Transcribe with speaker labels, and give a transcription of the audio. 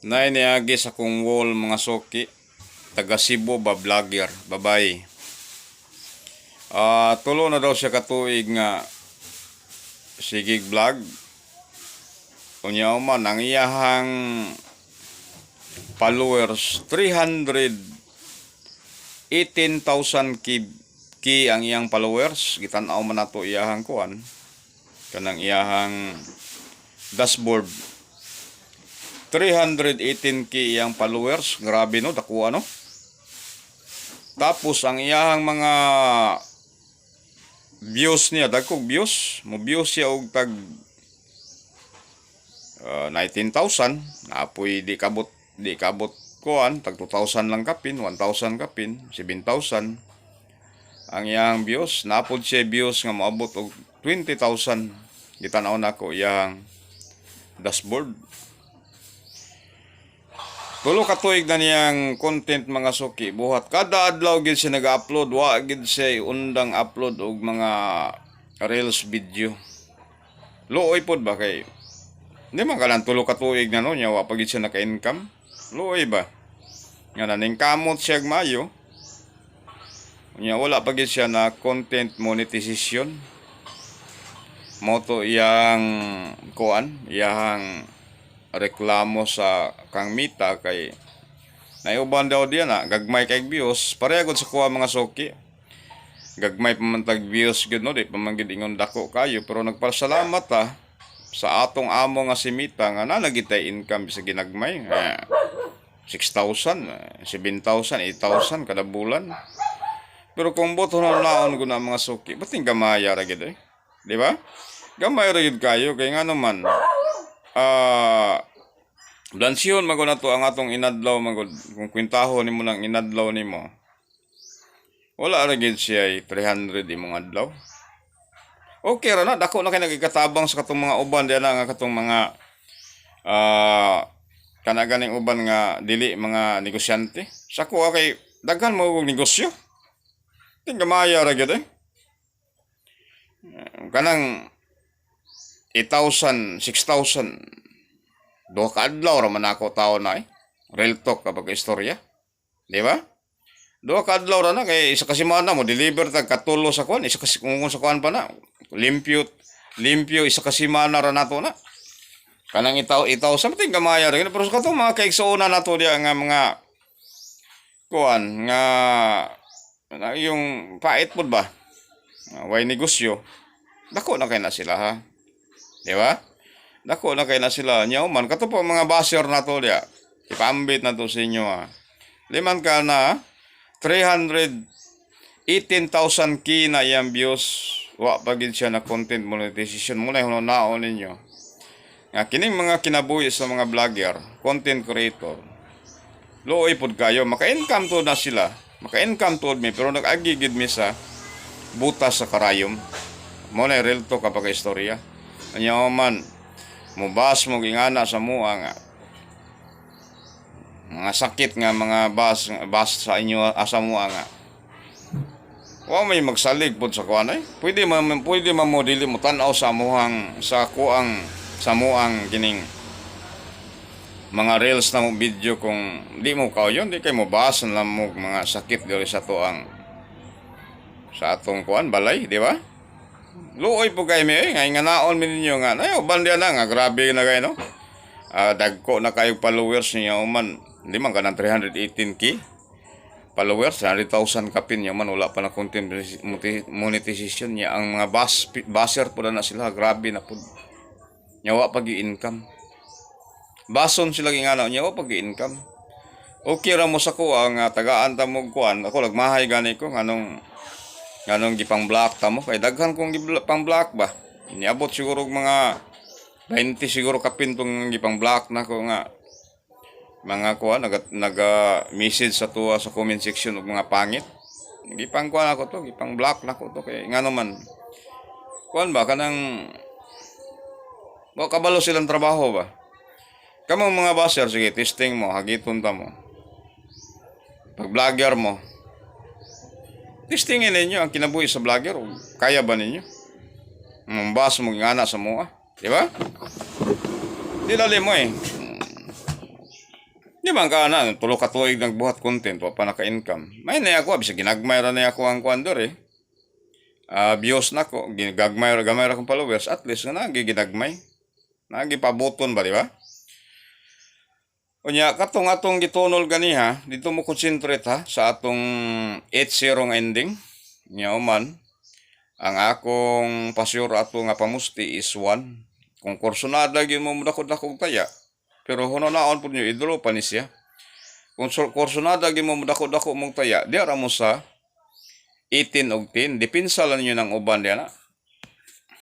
Speaker 1: na iniagi sa kong wall mga soki. Taga Cebu ba vlogger? Babae ah tulo na daw siya katuig nga sigig vlog. Unya man ang iyahang followers 318,000 ki ki ang iyang followers. Gitan-aw man nato iyahang kuan. Kanang iyahang dashboard 318k iyang followers. Grabe no, dako ano. Tapos ang iyang mga views niya, dagkog views. Mo views siya og tag uh, 19,000. Naapoy di kabot di kabot kuan tag 2,000 lang kapin, 1,000 kapin, 7,000. Ang iyang views, naapod siya views nga moabot og 20,000. Gitanaw nako iyang dashboard. Tulo ka tuig na niyang content mga suki. Buhat kada adlaw gid siya nag-upload, wa gid siya undang upload og mga reels video. Luoy pod ba kay Hindi man kalang tulo ka tuig na no, niya wa pa gid siya naka-income. Luoy ba? Nga naning kamot siya mayo. Nya wala pa gid siya na content monetization. Moto iyang kuan, iyang reklamo sa kang mita kay naiuban daw diya na gagmay kay views pareha gud sa kuha mga soki gagmay pa man tag views gud no? Di pa man gid ingon dako kayo. Pero nagpasalamat ta sa atong amo nga si Mita nga na nagitay income sa ginagmay. Eh, 6,000 eh, 7,000 8,000 kada bulan. Pero kung boto na naon ko na mga soki ba't yung gamaya ra gid eh? Di ba? Gamay ra gid kayo kay nga naman ah Blansyon magod na to ang atong inadlaw magod kung kwintaho nimo nang inadlaw nimo. Wala ra gid siya ay 300 imong adlaw. Okay ra na dako na kay nagikatabang sa katong mga uban diyan nga katong mga ah kana ganing uban nga dili mga negosyante. Sa ko kay daghan mo og negosyo. Tingga maya ra gid eh. Kanang 8,000, 6,000 Duha ka adlaw ra man ako tao na eh. Real talk kapag istorya. Di ba? Duha ka adlaw ra na kay isa ka semana mo deliver tag katulo sa kuan, isa ka kung sa kuan pa na. Limpyo limpyo isa ka semana ra nato na. Kanang itaw itaw gamaya ra pero sa katong mga kaigsoona nato diya nga mga kuan nga yung pait pud ba? Way negosyo. Dako na kay na sila ha. Di ba? Dako na kay na sila nya man kato po mga basher na to dia. Ipambit na to sa inyo ha. Liman ka na 318,000 ki na iyang views. Wa pa gid siya na content monetization muna yung naon ninyo. Nga kining mga kinabuhi sa mga vlogger, content creator. Looy pod kayo, maka-income to na sila. Maka-income to mi pero nag-agi gid mi sa butas sa karayom. Mo na real to kapag istorya. Anya man, mubas mo gingana sa mua nga. Mga sakit nga mga bas bas sa inyo asa mua nga. Wa may magsalig pod sa kuan ay pwede man pwede man mo dili mo tan-aw sa muhang sa kuang sa muang kining mga reels na mo video kung di mo kauyon di kay mo bas lang mo mga sakit diri sa tuang sa atong kuan balay di ba Luoy po kayo may ngay nga naon mi ninyo nga. Ayo bandya na nga grabe na kayo no. Ah dagko na kayo followers niya hindi man. Ka ng 318k followers 100,000 kapin niya man. Wala pa na content monetization niya. Ang mga bas baser po na sila grabe na po. Nyawa pag income bason sila gingana nyawa pag income okay ra mo sa kuha nga tagaan ta mo kuan. Ako nagmahay gani ko nganong nganong gipang black ta mo? Kay daghan kong gipang black ba? Niabot siguro mga 20 siguro kapin tong gipang black na ko nga. Mga kuha naga, naga message sa tuwa sa comment section og mga pangit. Gipang kuha ako to gipang black na ko to. Kay ngano man kuan ba? Kanang wa kabalo silang trabaho ba? Kamo mga baser sige testing mo hagiton ta mo. Pag vlogger mo Testingin ninyo ang kinabuhi sa vlogger. o Kaya ba ninyo? Mambas mo nga sa mua. Di ba? Di lalim mo eh. Di ba ka na, tulo ka tuig nagbuhat content, wa pa naka-income. May na ako, bisa ginagmay ra na ako ang kwan dor eh. Ah, views na ko, ginagmay ra gamay ra kong followers, at least nga nagi ginagmay. Nagi pabuton ba, di ba? Unya, katong atong gitunol ganiha, dito mo concentrate ha, sa atong 8-0 nga ending. Nya man, ang akong pasyur ato nga pamusti is 1. Kung kursunada gyud mo mudakod-dakog taya, pero huno naon po nyo, idolo pa ni siya. Kung kursunada gyud mo mudakod-dako mong taya, di mo sa 18 og 10. Dipinsa lang nyo ng uban diya na.